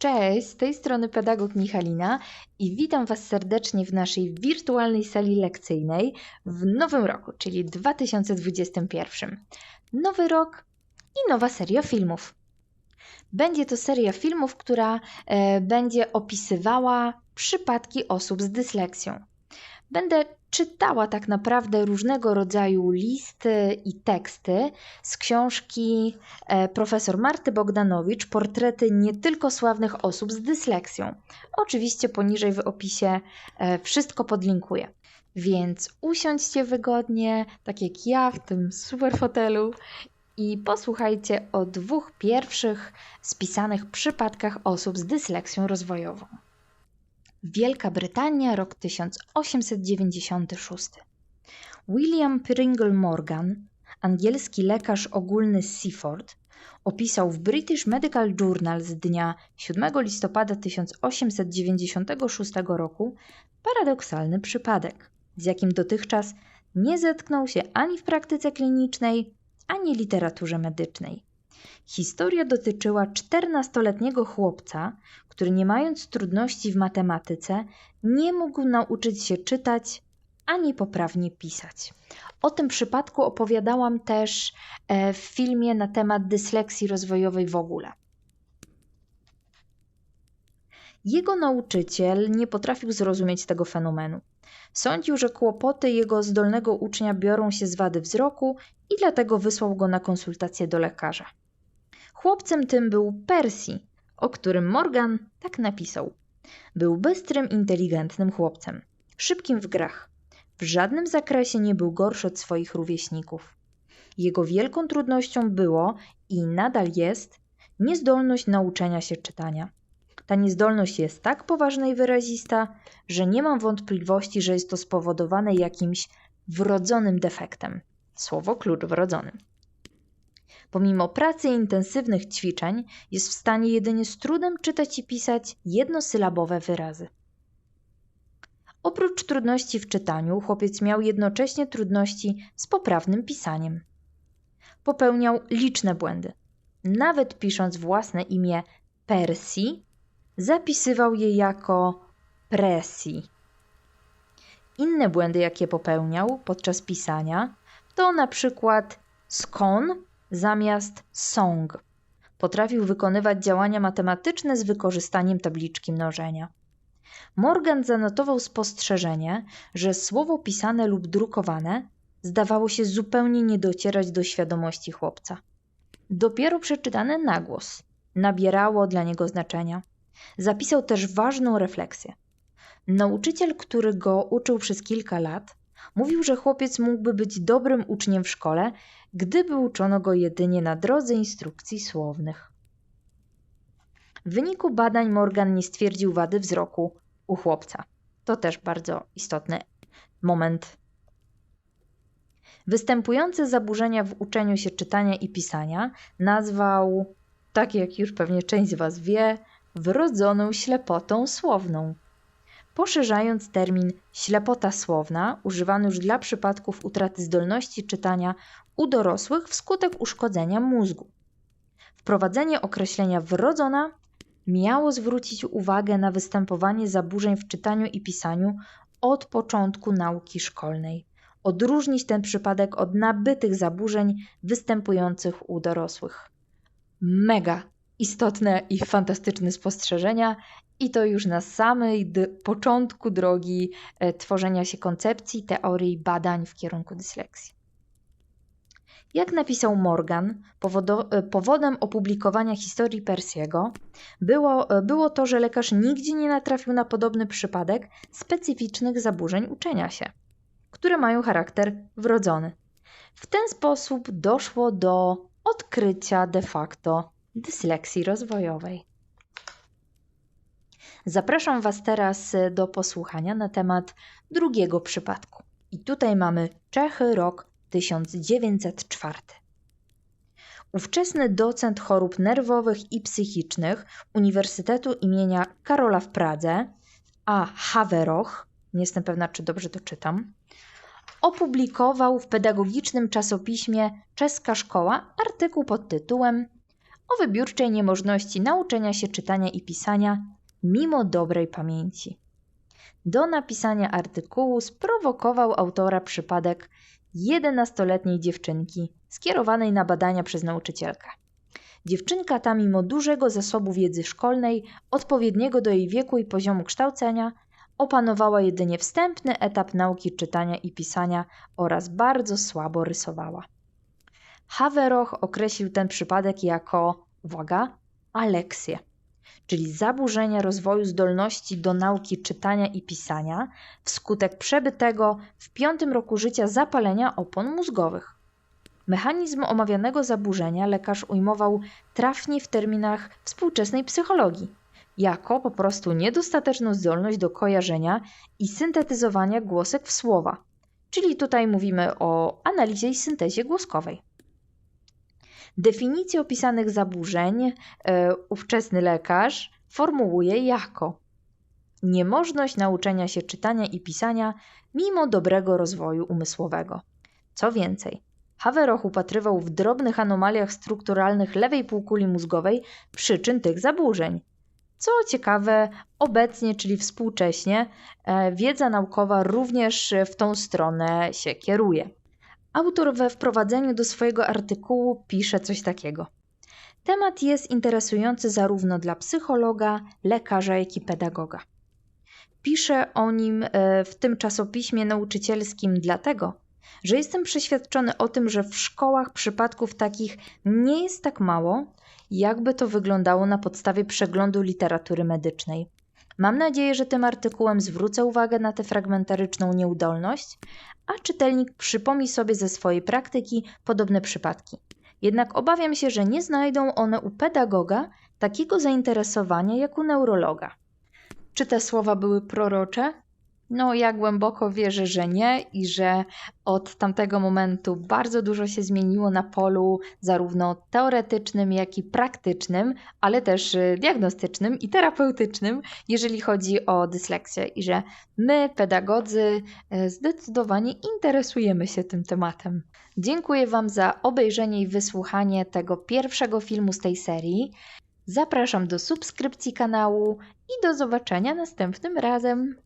Cześć, z tej strony pedagog Michalina i witam Was serdecznie w naszej wirtualnej sali lekcyjnej w nowym roku, czyli 2021. Nowy rok i nowa seria filmów. Będzie to seria filmów, która e, będzie opisywała przypadki osób z dysleksją. Będę czytała tak naprawdę różnego rodzaju listy i teksty z książki e, profesor Marty Bogdanowicz Portrety nie tylko sławnych osób z dysleksją. Oczywiście poniżej w opisie e, wszystko podlinkuję. Więc usiądźcie wygodnie, tak jak ja w tym super fotelu i posłuchajcie o dwóch pierwszych spisanych przypadkach osób z dysleksją rozwojową. Wielka Brytania, rok 1896. William Pringle Morgan, angielski lekarz ogólny Seaford, opisał w British Medical Journal z dnia 7 listopada 1896 roku paradoksalny przypadek, z jakim dotychczas nie zetknął się ani w praktyce klinicznej, ani literaturze medycznej. Historia dotyczyła 14-letniego chłopca, który nie mając trudności w matematyce, nie mógł nauczyć się czytać ani poprawnie pisać. O tym przypadku opowiadałam też e, w filmie na temat dysleksji rozwojowej w ogóle. Jego nauczyciel nie potrafił zrozumieć tego fenomenu. Sądził, że kłopoty jego zdolnego ucznia biorą się z wady wzroku i dlatego wysłał go na konsultację do lekarza. Chłopcem tym był Percy, o którym Morgan tak napisał. Był bystrym, inteligentnym chłopcem, szybkim w grach. W żadnym zakresie nie był gorszy od swoich rówieśników. Jego wielką trudnością było i nadal jest niezdolność nauczenia się czytania. Ta niezdolność jest tak poważna i wyrazista, że nie mam wątpliwości, że jest to spowodowane jakimś wrodzonym defektem. Słowo klucz wrodzonym. Pomimo pracy i intensywnych ćwiczeń, jest w stanie jedynie z trudem czytać i pisać jednosylabowe wyrazy. Oprócz trudności w czytaniu, chłopiec miał jednocześnie trudności z poprawnym pisaniem. Popełniał liczne błędy. Nawet pisząc własne imię Percy, zapisywał je jako Presi. Inne błędy, jakie popełniał podczas pisania, to na przykład skon zamiast song. Potrafił wykonywać działania matematyczne z wykorzystaniem tabliczki mnożenia. Morgan zanotował spostrzeżenie, że słowo pisane lub drukowane zdawało się zupełnie nie docierać do świadomości chłopca. Dopiero przeczytane na głos nabierało dla niego znaczenia. Zapisał też ważną refleksję. Nauczyciel, który go uczył przez kilka lat, mówił, że chłopiec mógłby być dobrym uczniem w szkole, gdyby uczono go jedynie na drodze instrukcji słownych. W wyniku badań Morgan nie stwierdził wady wzroku u chłopca. To też bardzo istotny moment. Występujące zaburzenia w uczeniu się czytania i pisania nazwał, tak jak już pewnie część z Was wie, wrodzoną ślepotą słowną poszerzając termin ślepota słowna, używany już dla przypadków utraty zdolności czytania u dorosłych wskutek uszkodzenia mózgu. Wprowadzenie określenia wrodzona miało zwrócić uwagę na występowanie zaburzeń w czytaniu i pisaniu od początku nauki szkolnej. Odróżnić ten przypadek od nabytych zaburzeń występujących u dorosłych. Mega istotne i fantastyczne spostrzeżenia i to już na samej początku drogi e, tworzenia się koncepcji, teorii, badań w kierunku dysleksji. Jak napisał Morgan, e, powodem opublikowania historii Persiego było, e, było to, że lekarz nigdzie nie natrafił na podobny przypadek specyficznych zaburzeń uczenia się, które mają charakter wrodzony. W ten sposób doszło do odkrycia de facto dysleksji rozwojowej. Zapraszam Was teraz e, do posłuchania na temat drugiego przypadku. I tutaj mamy Czechy, rok 1904. Ówczesny docent chorób nerwowych i psychicznych Uniwersytetu imienia Karola w Pradze, a Haveroch, nie jestem pewna, czy dobrze to czytam, opublikował w pedagogicznym czasopiśmie Czeska Szkoła artykuł pod tytułem o wybiórczej niemożności nauczenia się czytania i pisania mimo dobrej pamięci. Do napisania artykułu sprowokował autora przypadek 11-letniej dziewczynki skierowanej na badania przez nauczycielkę. Dziewczynka ta, mimo dużego zasobu wiedzy szkolnej, odpowiedniego do jej wieku i poziomu kształcenia, opanowała jedynie wstępny etap nauki czytania i pisania oraz bardzo słabo rysowała. Haveroch określił ten przypadek jako, uwaga, aleksję, czyli zaburzenia rozwoju zdolności do nauki czytania i pisania wskutek przebytego w piątym roku życia zapalenia opon mózgowych. Mechanizm omawianego zaburzenia lekarz ujmował trafnie w terminach współczesnej psychologii, jako po prostu niedostateczną zdolność do kojarzenia i syntetyzowania głosek w słowa, czyli tutaj mówimy o analizie i syntezie głoskowej. Definicję opisanych zaburzeń e, ówczesny lekarz formułuje jako niemożność nauczenia się czytania i pisania mimo dobrego rozwoju umysłowego. Co więcej, Haveroch upatrywał w drobnych anomaliach strukturalnych lewej półkuli mózgowej przyczyn tych zaburzeń. Co ciekawe, obecnie, czyli współcześnie, e, wiedza naukowa również w tą stronę się kieruje. Autor we wprowadzeniu do swojego artykułu pisze coś takiego. Temat jest interesujący zarówno dla psychologa, lekarza, jak i pedagoga. Piszę o nim e, w tym czasopiśmie nauczycielskim dlatego, że jestem przeświadczony o tym, że w szkołach przypadków takich nie jest tak mało, jakby to wyglądało na podstawie przeglądu literatury medycznej. Mam nadzieję, że tym artykułem zwrócę uwagę na tę fragmentaryczną nieudolność, a czytelnik przypomni sobie ze swojej praktyki podobne przypadki. Jednak obawiam się, że nie znajdą one u pedagoga takiego zainteresowania jak u neurologa. Czy te słowa były prorocze? No, ja głęboko wierzę, że nie i że od tamtego momentu bardzo dużo się zmieniło na polu zarówno teoretycznym, jak i praktycznym, ale też y, diagnostycznym i terapeutycznym, jeżeli chodzi o dysleksję, i że my, pedagodzy, y, zdecydowanie interesujemy się tym tematem. Dziękuję Wam za obejrzenie i wysłuchanie tego pierwszego filmu z tej serii. Zapraszam do subskrypcji kanału i do zobaczenia następnym razem.